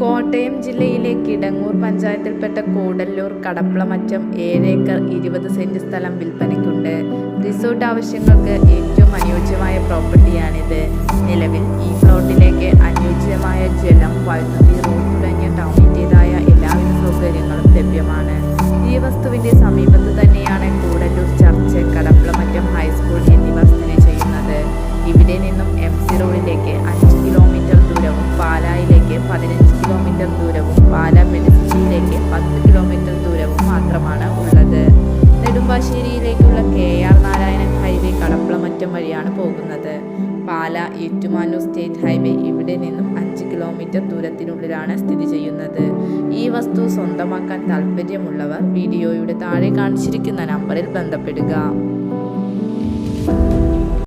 കോട്ടയം ജില്ലയിലെ കിടങ്ങൂർ പഞ്ചായത്തിൽപ്പെട്ട കൂടല്ലൂർ കടപ്പളമറ്റം ഏഴേക്കർ ഇരുപത് സെന്റ് സ്ഥലം വിൽപ്പനയ്ക്കുണ്ട്. റിസോർട്ട് ആവശ്യങ്ങൾക്ക് ഏറ്റവും അനുയോജ്യമായ പ്രോപ്പർട്ടിയാണിത്. നിലവിൽ ഈ പ്ലോട്ടിലേക്ക് അനുയോജ്യമായ ജലം വൈദ്യുതി റോഡ് തുടങ്ങിയ ടൗണിന്റെതായ എല്ലാവിധ സൗകര്യങ്ങളും ലഭ്യമാണ്. ഈ വസ്തുവിന്റെ സമീപത്ത് നെടുമ്പാശ്ശേരിയിലേക്കുള്ള K R Narayanan highway Kadappalamattam വഴിയാണ് പോകുന്നത്. പാല ഏറ്റുമാനൂർ സ്റ്റേറ്റ് ഹൈവേ ഇവിടെ നിന്നും അഞ്ച് കിലോമീറ്റർ ദൂരത്തിനുള്ളിലാണ് സ്ഥിതി ചെയ്യുന്നത്. ഈ വസ്തു സ്വന്തമാക്കാൻ താല്പര്യമുള്ളവർ വീഡിയോയുടെ താഴെ കാണിച്ചിരിക്കുന്ന നമ്പറിൽ ബന്ധപ്പെടുക.